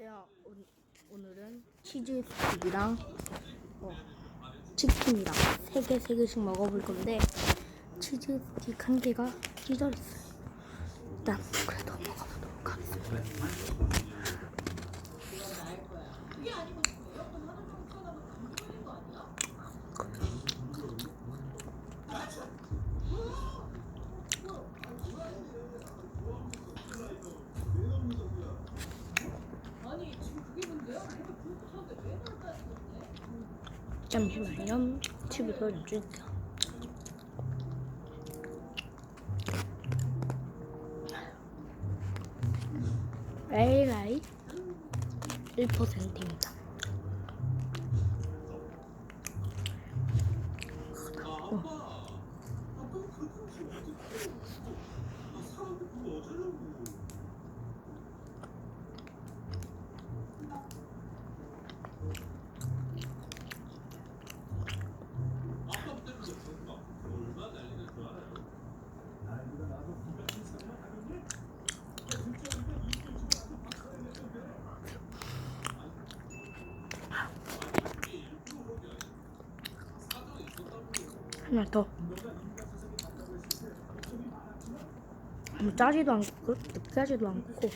안녕하세요. 오, 오늘은 치즈 스틱이랑 어, 치킨이랑 세 개 세 개씩 먹어볼 건데 치즈 스틱 한 개가 찢어졌어요. 일단 그래도 먹어보도록 하겠습니다. 잠시만요. 칩을 좀 줄게요. 에이라이 1% 하나 더. 음, 짜지도 않고 느끼하지도 않고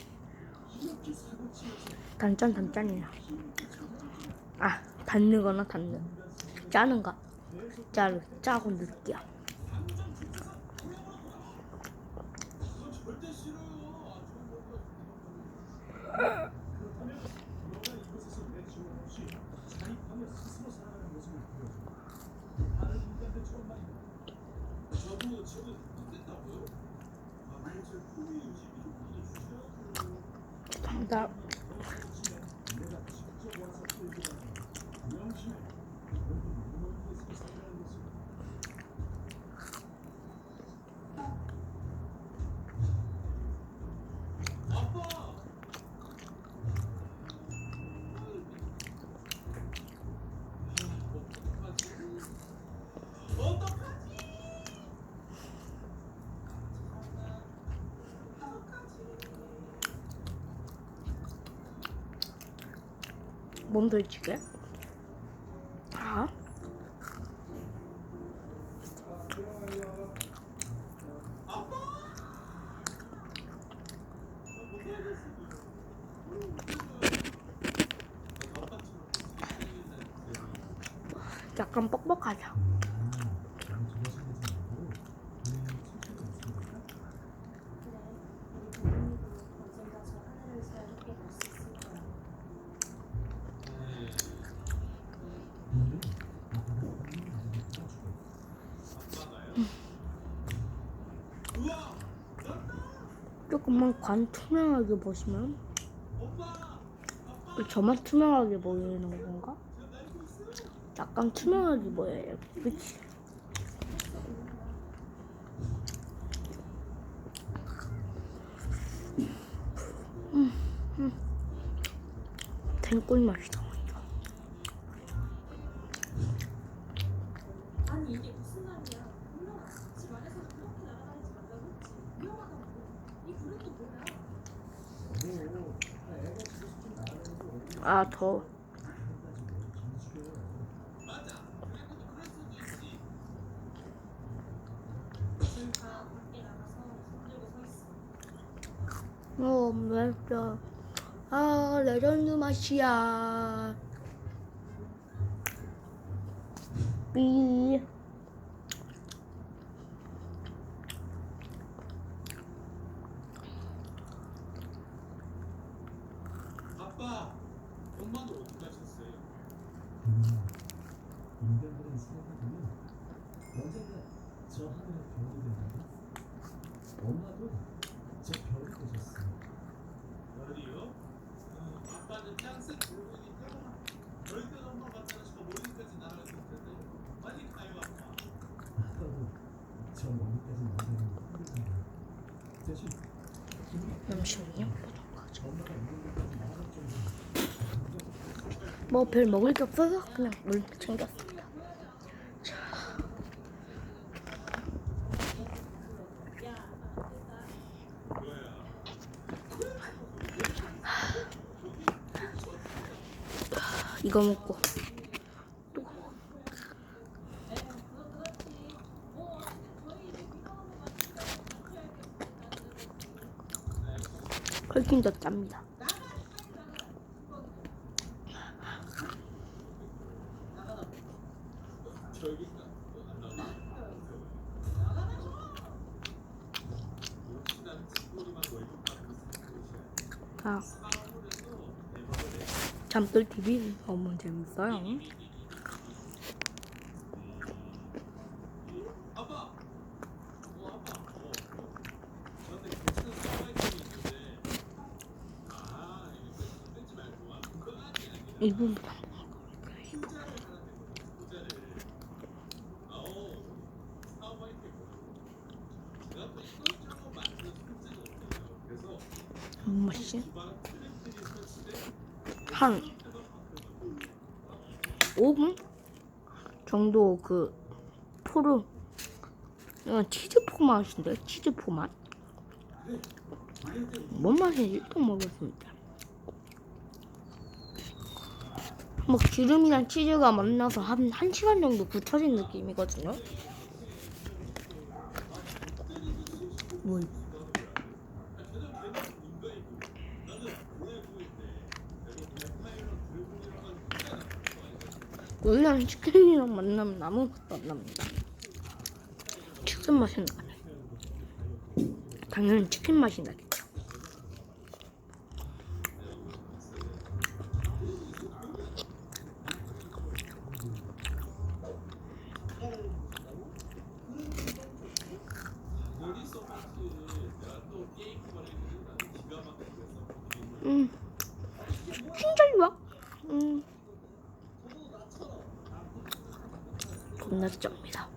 단짠 단짠이야. 아 단느거나 단느. 짜는가? 짜르 짜고 느끼야. 나 몸들지게. 아. 약간 뻑뻑하죠. 조금만 관 투명하게 보시면 저만 투명하게 보이는 건가? 약간 투명하게 보여요. 그치? 음, 음. 된 꿀 맛이다. 이거. 아니 이게 무슨 말이야? 몰라. 집 안에서 그렇게 날아다니지 말라고 했지. 위험하다고. 이 불은 또 뭐야? 아, 더. 다 밖에 나가서 손 들고 서 있어. 어, 맛있다. 아, 레전드 맛이야. 삐. 아빠, 엄마는 어디 가셨어요? 인간들은 생각하면 언젠가 저 하늘의 별이 된다. 엄마도 저 별이 되셨어. 별이요? 어, 아빠는 땅색 붉으니까 절대 엄마 갖다가 싶어 머리까지 날아갈 텐데 빨리 가요 아빠. 아빠도 저 멀리까지 나가는 거 힘들다. 대신 잠시만요. 엄마가 정도로 뭐 별 먹을 게 없어서 그냥 물 챙겼습니다. 자. 이거 먹고 또 훨씬 더 짭니다. 아, 잠들 TV 너무 재밌어요. 이분보다 없어요. 그래서 한 번씩 기반 트랙들이 설치돼. 한 5분 정도 그 포르 이건 치즈 포 맛인데 치즈 포 맛 뭔 맛인지 또 먹었습니다. 뭐 기름이랑 치즈가 만나서 한 1시간 정도 굳혀진 느낌이거든요. 뭐 원래는 치킨이랑 만나면 아무것도 안 납니다. 치킨 맛이 나네. 당연히 치킨 맛이 나겠죠. 음, 진짜 좋아. 음. 쩝니다.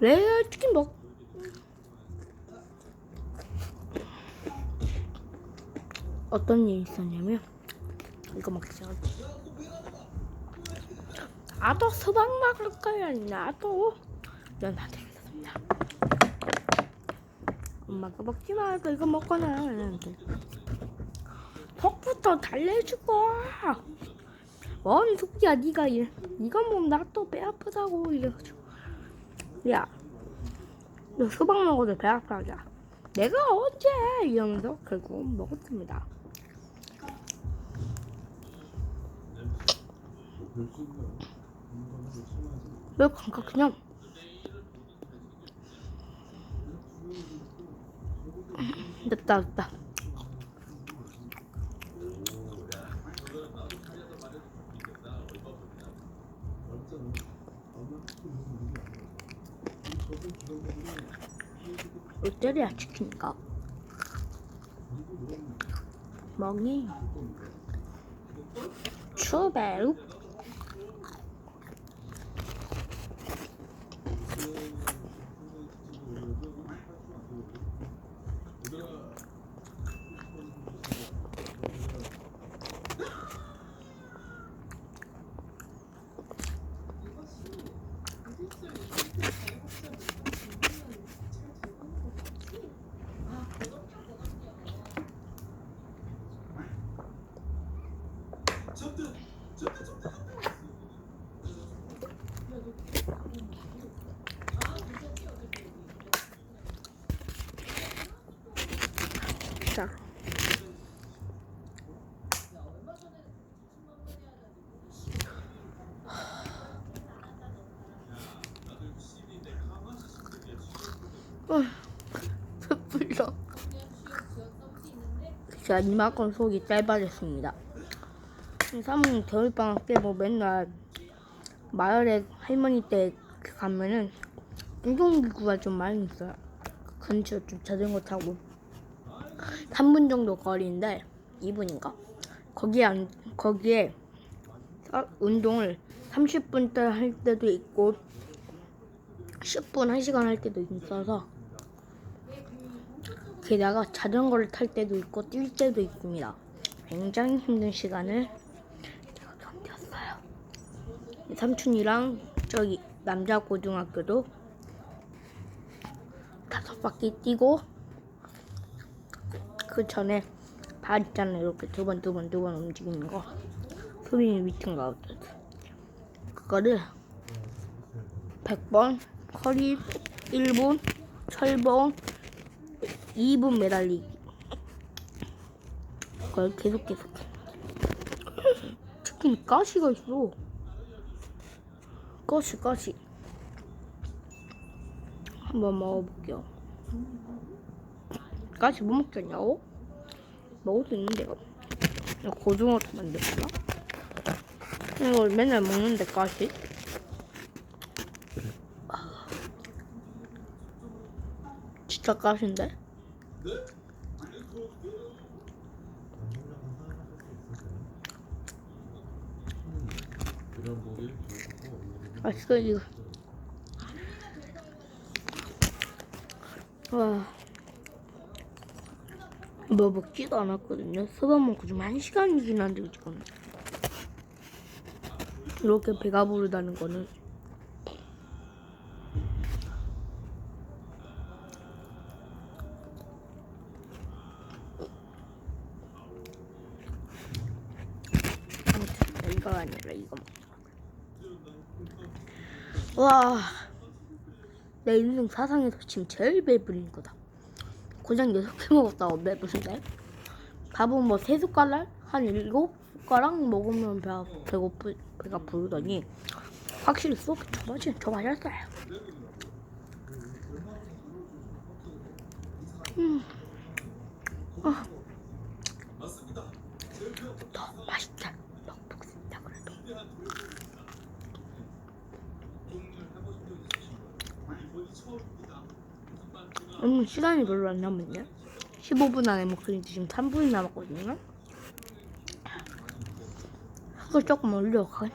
레알 치킨 먹. 어떤 일이 있었냐면 이거 먹자. 나도 수박 먹을 거야. 나도 있었습니다. 엄마가 먹지 말고 이거 먹거나. 이랬는데 속부터 달래주고. 뭔 속이야 네가 이 이거 먹으면 나 또 배 아프다고 이래가지고. 야너 수박 먹어도 배 아파하자 내가 언제 이러면서 결국 먹었습니다. 왜 감각 그냥 됐다 됐다. 롯데리아 치킨인가? 멍이. 추베루 있어요. 어, 불러. 제가 이만큼 속이 짧아졌습니다. 사모님 겨울방학 때 뭐 맨날 마을에 할머니 댁 가면은 운동기구가 좀 많이 있어요. 근처 좀 자전거 타고 3분 정도 거리인데 2분인가? 거기에 안, 거기에 서- 운동을 30분 때 할 때도 있고 10분, 1시간 할 때도 있어서 게다가 자전거를 탈 때도 있고 뛸 때도 있습니다. 굉장히 힘든 시간을 제가 견뎠어요. 삼촌이랑 저기 남자 고등학교도 다섯 바퀴 뛰고 그 전에 발 있잖아요 이렇게 두 번 두 번 두 번 움직이는 거 소민이 미팅가 어쩌지 그거를 100번 커리 1분 철봉 2분 매달리기 그걸 계속 계속. 해 치킨 가시가 있어. 가시 가시. 한번 먹어볼게요. 가시 못 먹겠냐고? 먹을 수 있는데요 이거 고등어도 만들었나? 이걸 맨날 먹는데 가시? 진짜 가시인데? 맛있어 이거 와. 뭐 먹지도 않았거든요. 수박 먹고 좀 한 시간이 지났는데 지금 이렇게 배가 부르다는 거는 아무튼 이거 아니라 이거 먹자. 와, 내 인생 사상에서 지금 제일 배부른 거다. 고장 여섯 개 먹었다고 배부른데? 밥은 뭐 세 숟가락? 한 일곱 숟가락 먹으면 배가, 배고프, 배가 부르더니 확실히 쏙저 맛이 저 맛이었어요. 음, 아, 더 맛있다. 먹겠습니다 그래도. 음, 시간이 별로 안 남았네. 15분 안에 먹으니 지금 3분이 남았거든요. 그걸 조금 올려가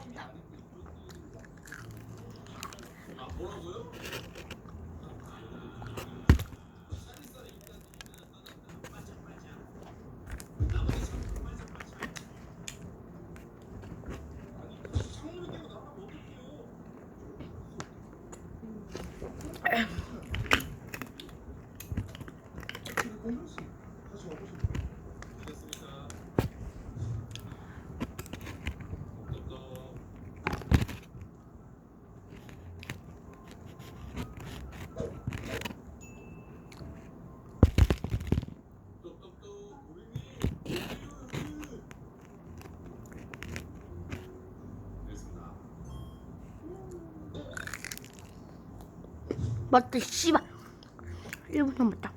맞다, 씨발. 1분 남았다.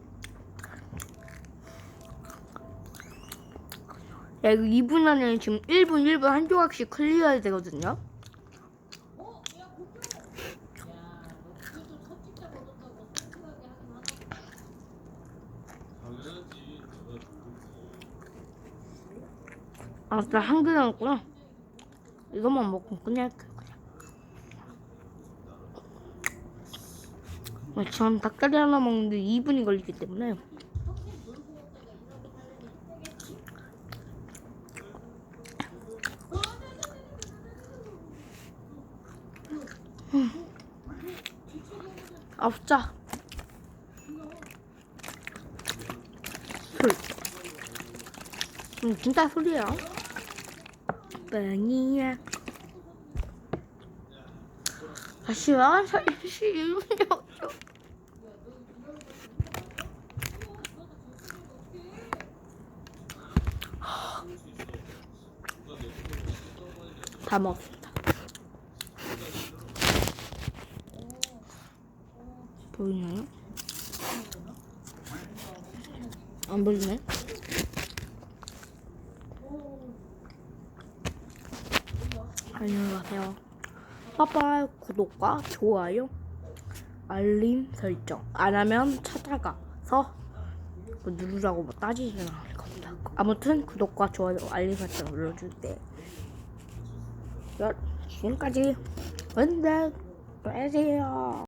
야, 이거 2분 안에 지금 1분, 1분 한 조각씩 클리어해야 되거든요. 어? 야 고표 야너 그것도 첫 집자 얻었다고 씁쓸하게 하긴 하나 당연하지 내가 누군지 아, 나한개 남았구나. 이것만 먹고 끝낼게, 그냥. 아, 전 닭다리 하나 먹는데 2분이 걸리기 때문에. 음. 소리. 음, 진짜 소리야. 뻥이야. 아쉬워. 살시 이분이 다 먹었습니다. 보이나요? 안 보이네. 안녕히 가세요. 빠빠 구독과 좋아요, 알림 설정 안 하면 찾아가서 뭐 누르라고 뭐 따지지는 않을 겁니다. 아무튼 구독과 좋아요, 알림 설정 눌러주세요. 지금까지 은데 빼세요.